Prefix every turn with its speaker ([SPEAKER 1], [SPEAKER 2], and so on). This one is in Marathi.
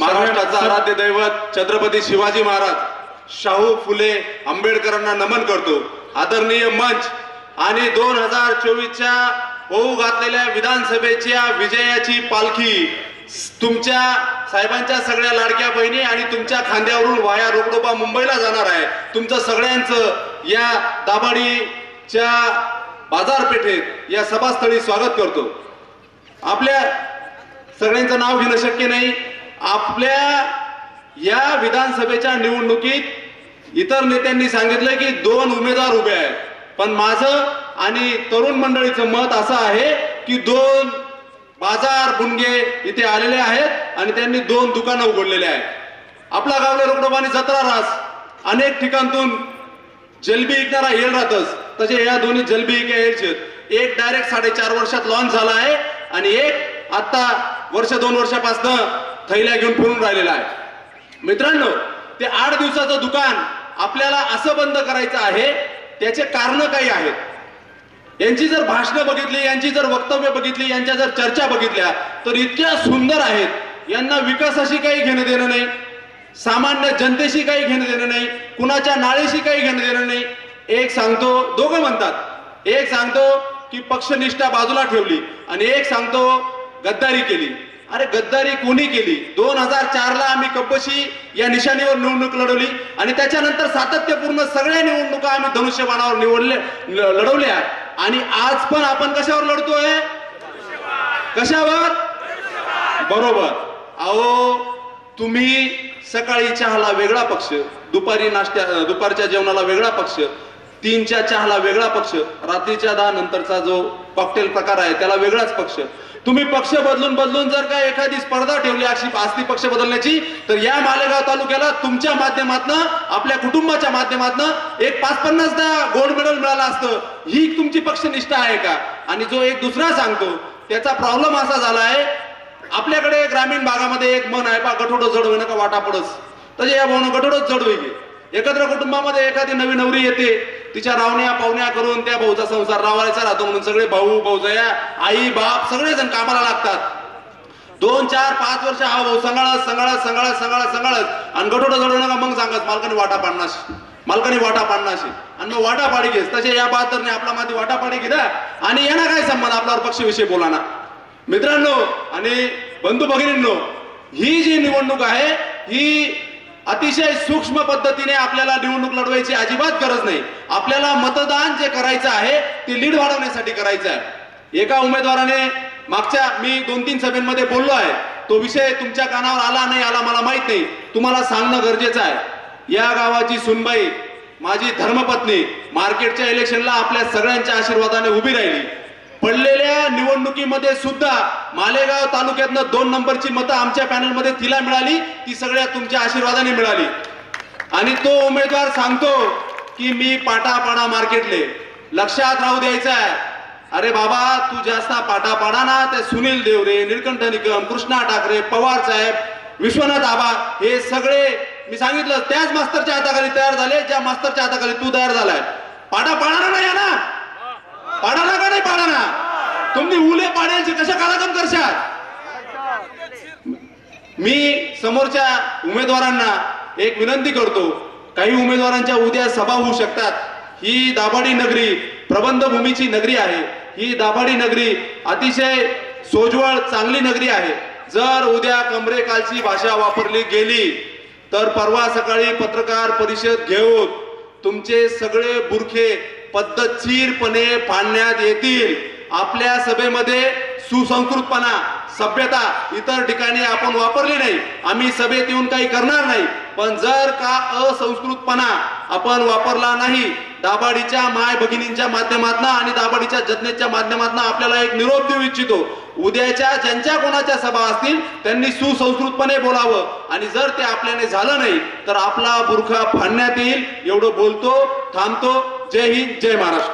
[SPEAKER 1] महाराष्ट्राचं आराध्य दैवत छत्रपती शिवाजी महाराज शाहू फुले आंबेडकरांना नमन करतो. आदरणीय मंच आणि दोन हजार चोवीसच्या होऊ घातलेल्या विधानसभेच्या विजयाची पालखी तुमच्या साहेबांच्या सगळ्या लाडक्या बहिणी आणि तुमच्या खांद्यावरून वाया रोकडोबा मुंबईला जाणार आहे. तुमचं सगळ्यांचं या दाभाडीच्या बाजारपेठेत या सभास्थळी स्वागत करतो. आपल्या सगळ्यांचं नाव घेणं शक्य नाही. आपल्या या विधानसभेच्या निवडणुकीत इतर नेत्यांनी सांगितलं की दोन उमेदवार उभे आहेत. पण माझं आणि तरुण मंडळीचं मत असं आहे की दोन बाजार बुणगे इथे आलेले आहेत आणि त्यांनी दोन दुकानं उघडलेले आहेत. आपला गावला रुग्णबानी जत्रा रास. अनेक ठिकाणतून जलबी विकणारा येल राहतच तसे या दोन्ही जलबी विक्या यायचे एक डायरेक्ट साडेचार वर्षात लॉन्च झाला आहे आणि एक आत्ता वर्ष दोन वर्षापासनं थैल्या घेऊन फिरून राहिलेला आहे. मित्रांनो ते आठ दिवसाचं दुकान आपल्याला असं बंद करायचं आहे त्याचे कारण काही आहेत. यांची जर भाषणं बघितली यांची जर वक्तव्य बघितली यांच्या जर चर्चा बघितल्या तर इतक्या सुंदर आहेत. यांना विकासाशी काही घेणं देणं नाही. सामान्य जनतेशी काही घेणं देणं नाही. कुणाच्या नाळेशी काही घेणं देणं नाही. एक सांगतो दोघं म्हणतात. एक सांगतो की पक्षनिष्ठा बाजूला ठेवली आणि एक सांगतो गद्दारी केली. अरे गद्दारी कोणी केली? दोन हजार चार ला आम्ही कब्बशी या निशाणीवर निवडणूक लढवली आणि त्याच्यानंतर सातत्यपूर्ण सगळ्या निवडणुका आम्ही धनुष्यबाणावर निवडले लढवल्या. आणि आज पण आपण कशावर लढतोय? कशावर? बरोबर. अहो तुम्ही सकाळी चहाला वेगळा पक्ष दुपारी नाश्त्या दुपारच्या जेवणाला वेगळा पक्ष तीनच्या चहाला वेगळा पक्ष रात्रीच्या दहा नंतरचा जो कॉकटेल प्रकार आहे त्याला वेगळाच पक्ष. तुम्ही पक्ष बदलून बदलून जर का एखादी स्पर्धा ठेवली अशी असती पक्ष बदलण्याची तर या मालेगाव तालुक्याला तुमच्या माध्यमातनं आपल्या कुटुंबाच्या माध्यमातनं एक पाच पन्नासदा गोल्ड मेडल मिळालं असतं. ही तुमची पक्षनिष्ठा आहे का? आणि जो एक दुसरा सांगतो त्याचा प्रॉब्लेम असा झाला आहे आपल्याकडे ग्रामीण भागामध्ये एक मन आहे पा गठोडं जड होईन का वाटा पडस? तसे या भाऊन गठोडच जड होईल. एकत्र कुटुंबामध्ये एखादी नवी नवरी येते तिच्या रावण्या पाहुण्या करून त्या भाऊचा संसार रावायचा राहतो म्हणून सगळे भाऊ भाऊजया आई बाप सगळेजण कामाला लागतात. दोन चार पाच वर्ष हा भाऊ संगाळत संगाळत संगाळत संगाळत संगाळत. आणि गठोडं जडू नका मग सांगत मालकाने वाटा पाडणार मालकाने वाटा पाडणार आणि मग वाटा पाडी घेस. तसे या बातरने आपला माती वाटा पाडी घेता आणि यांना काय संबंध? आपल्यावर पक्षविषयी बोलाना मित्रांनो आणि बंधू भगिनींनो ही जी निवडणूक आहे ही अतिशय सूक्ष्म पद्धतीने आपल्याला निवडणूक लढवायची अजिबात गरज नाही. आपल्याला मतदान जे करायचं आहे ते लीड वाढवण्यासाठी करायचं आहे. एका उमेदवाराने मागच्या मी दोन तीन सभेमध्ये बोललो आहे तो विषय तुमच्या कानावर आला नाही आला मला माहीत नाही. तुम्हाला सांगणं गरजेचं आहे. या गावाची सुनबाई माझी धर्मपत्नी मार्केटच्या इलेक्शनला आपल्या सगळ्यांच्या आशीर्वादाने उभी राहिली. पडलेल्या निवडणुकीमध्ये सुद्धा मालेगाव तालुक्यातनं दोन नंबरची मतं आमच्या पॅनलमध्ये तिला मिळाली ती सगळ्या तुमच्या आशीर्वादाने मिळाली. आणि तो उमेदवार सांगतो की मी पाटापाडा मार्केटले. लक्षात राहू द्यायचं आहे अरे बाबा तू जास्त पाटापाडा ना ते सुनील देवरे निळकंठ निकम कृष्णा ठाकरे पवार साहेब विश्वनाथ आबा हे सगळे मी सांगितलं त्याच मास्तरच्या हाताखाली तयार झाले ज्या मास्तरच्या हाताखाली तू तयार झालाय. पाडा पाडा नाही या ना पाडाला का नाही पाडाना तुम्ही उले पाड्यांचे कशा कालाकम करशात मी समोरच्या उमेदवारांना एक विनंती करतो काही उमेदवारांच्या उद्या सभा होऊ शकतात. ही दाभाडी नगरी प्रबंधभूमीची नगरी आहे. ही दाभाडी नगरी अतिशय सोजवळ चांगली नगरी आहे. जर उद्या कमरेकालची भाषा वापरली गेली तर परवा सकाळी पत्रकार परिषद घेऊन तुमचे सगळे बुरखे पद्धतशीरपणे फाडण्यात येतील. आपल्या सभेमध्ये सुसंस्कृतपणा सभ्यता इतर ठिकाणी आपण वापरली नाही. आम्ही सभेत येऊन काही करणार नाही. पण जर का असंस्कृतपणा आपण वापरला नाही दाभाडीच्या माय भगिनींच्या माध्यमातून आणि दाभाडीच्या जज्ञेच्या माध्यमातून आपल्याला एक निरोप देऊ इच्छितो. उद्याच्या ज्यांच्या कोणाच्या सभा असतील त्यांनी सुसंस्कृतपणे बोलावं. आणि जर ते आपल्याने झालं नाही तर आपला बुरखा फाडण्यात येईल. एवढं बोलतो थांबतो. जय हिंद जय महाराष्ट्र.